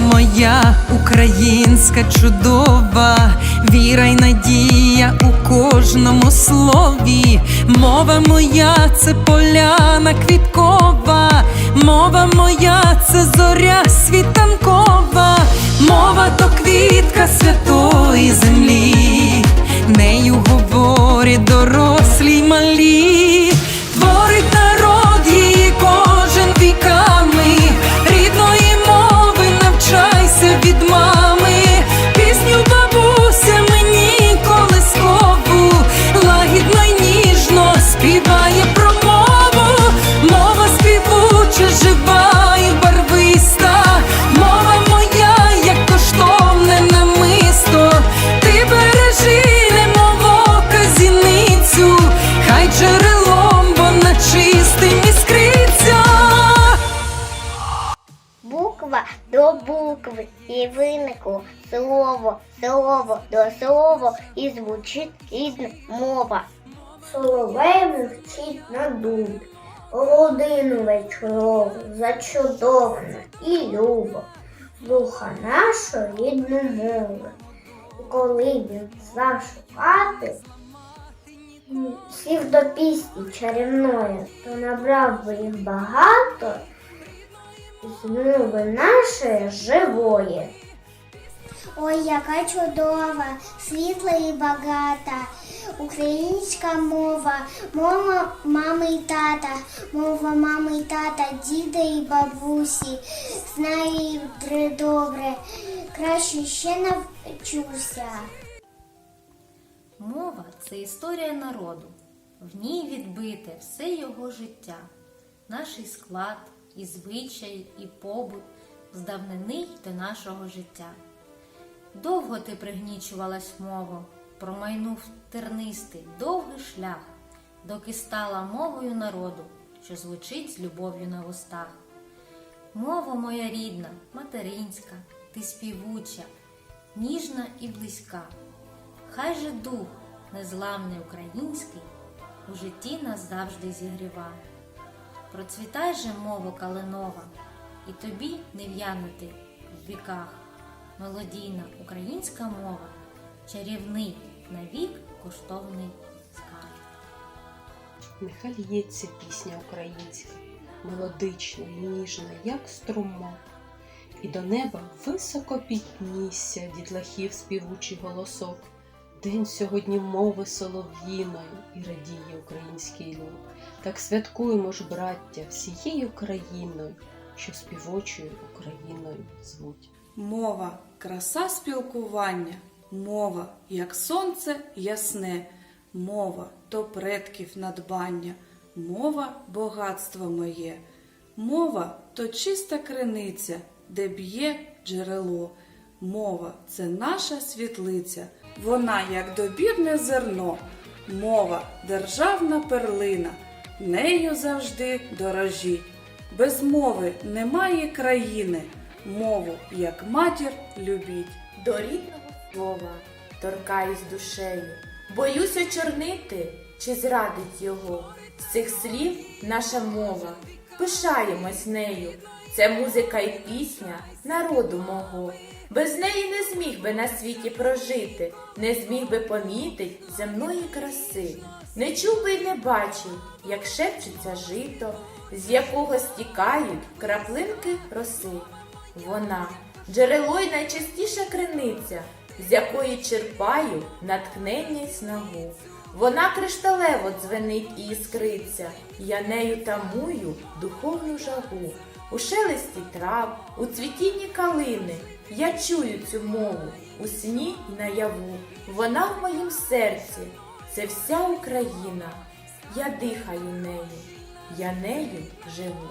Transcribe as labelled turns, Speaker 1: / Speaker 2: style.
Speaker 1: моя українська чудова, віра й надія у кожному слові. Мова моя це поляна квіткова, мова моя це зоря світанкова,
Speaker 2: до букви і виникло слово, слово до слова і звучить рідна мова. Соловей вчить на дуб, родину вечорову, зачудовно і любо, духа нашу рідну мову. І коли він зашукати, сів до пісні чарівної, то набрав би їх багато мови нашої живої.
Speaker 3: Ой, яка чудова, світла і багата, українська мова, мова мами і тата, мова мами і тата, діда і бабусі. Знаю добре, краще ще навчуся.
Speaker 4: Мова це історія народу. В ній відбите все його життя, наш склад, і звичай, і побут, з давнини й до нашого життя. Довго ти пригнічувалась мову, промайнув тернистий, довгий шлях, доки стала мовою народу, що звучить з любов'ю на вустах. Мова моя рідна, материнська, ти співуча, ніжна і близька. Хай же дух незламний український у житті нас завжди зігріва. Процвітай же мова калинова, і тобі не в'янути в віках. Мелодійна українська мова, чарівний навік коштовний скарб.
Speaker 5: Нехай лється пісня українська, мелодична, і ніжна, як струма, і до неба високо піднісся дітлахів співучий голосок. День сьогодні мови солов'їною і радіє український люд. Так святкуємо ж, браття, всією країною, що співочою Україною звуть.
Speaker 6: Мова краса спілкування, мова, як сонце ясне, мова то предків надбання, мова багатство моє, мова то чиста криниця, де б'є джерело. Мова це наша світлиця, вона як добірне зерно, мова державна перлина, нею завжди дорожіть. Без мови немає країни, мову як матір любіть.
Speaker 7: До рідного слова торкаюсь душею, боюсь очорнити чи зрадить його. З цих слів наша мова, пишаємось нею. Це музика і пісня народу мого. Без неї не зміг би на світі прожити, не зміг би помітить земної краси. Не чув би й не бачив, як шепчеться жито, з якого стікають краплинки роси. Вона джерело й найчастіша криниця, з якої черпаю натхнення й снагу. Вона кришталево дзвенить і іскриться, я нею тамую духовну жагу. У шелесті трав, у цвітінні калини я чую цю мову у сні й наяву. Вона в моїм серці, це вся Україна. Я дихаю нею, я нею живу.